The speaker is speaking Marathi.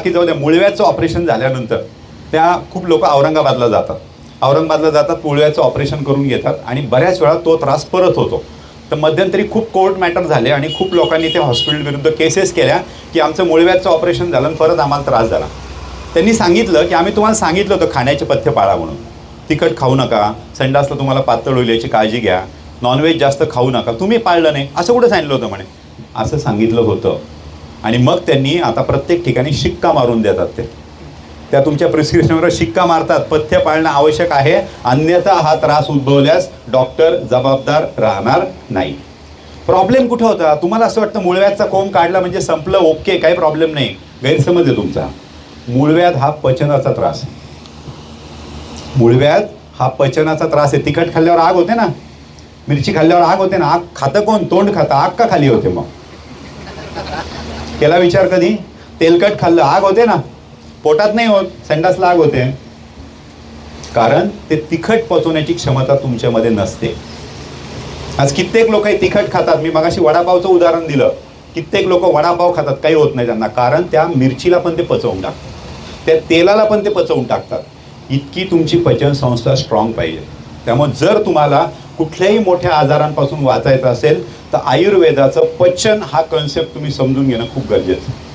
की जाऊ द्या मुळव्याचं ऑपरेशन झाल्यानंतर त्या खूप लोक औरंगाबादला जातात. औरंगाबादला जातात मुळव्याचं ऑपरेशन करून घेतात आणि बऱ्याच वेळा तो त्रास परत होतो. तर मध्यंतरी खूप कोर्ट मॅटर झाले आणि खूप लोकांनी ते हॉस्पिटल विरुद्ध केसेस केल्या की आमचं मुळव्याचं ऑपरेशन झालं आणि परत आम्हाला त्रास झाला. त्यांनी सांगितलं की आम्ही तुम्हाला सांगितलं होतं खाण्याचे पथ्य पाळा म्हणून. तिखट खाऊ नका संडासला तुम्हाला पातळ होईल याची काळजी घ्या नॉनव्हेज जास्त खाऊ नका तुम्ही पाळलं नाही असं कुठं सांगितलं होतं म्हणे? असं सांगितलं होतं. आणि मग त्यांनी आता प्रत्येक ठिकाणी शिक्का मारून देतात ते. त्या तुमच्या प्रिस्क्रिप्शनवर शिक्का मारतात. पथ्य पाळणं आवश्यक आहे. अन्यथा हा त्रास उद्भवल्यास डॉक्टर जबाबदार राहणार नाही. प्रॉब्लेम कुठं होता? तुम्हाला असं वाटतं मुळव्याचा कोंब काढला म्हणजे संपलं ओके काही प्रॉब्लेम नाही. गैरसमज आहे तुमचा. मुळव्याध हा पचनाचा त्रास आहे. मुळव्याध हा पचनाचा त्रास आहे. तिखट खाल्ल्यावर आग होते ना? मिरची खाल्ल्यावर आग होते ना? आग खातं कोण? तोंड खातं. आग का खाली होते मग? केला विचार कधी? तेलकट खाल्लं. आग होते ना? पोटात नाही होत. संडासला आग होते. कारण ते तिखट पचवण्याची क्षमता तुमच्यामध्ये नसते. आज कित्येक लोक हे तिखट खातात. मी मगाशी वडापावचं उदाहरण दिलं. कित्येक लोक वडापाव खातात. काही होत नाही त्यांना. कारण त्या मिरचीला पण ते पचवून टाकतात. त्या तेलाला पण ते पचवून टाकतात. इतकी तुमची पचन संस्था स्ट्रॉंग पाहिजे. त्यामुळे जर तुम्हाला कुठल्याही मोठ्या आजारांपासून वाचायचं असेल तर आयुर्वेदाचं पचन हा कन्सेप्ट तुम्ही समजून घेणं खूप गरजेचं आहे.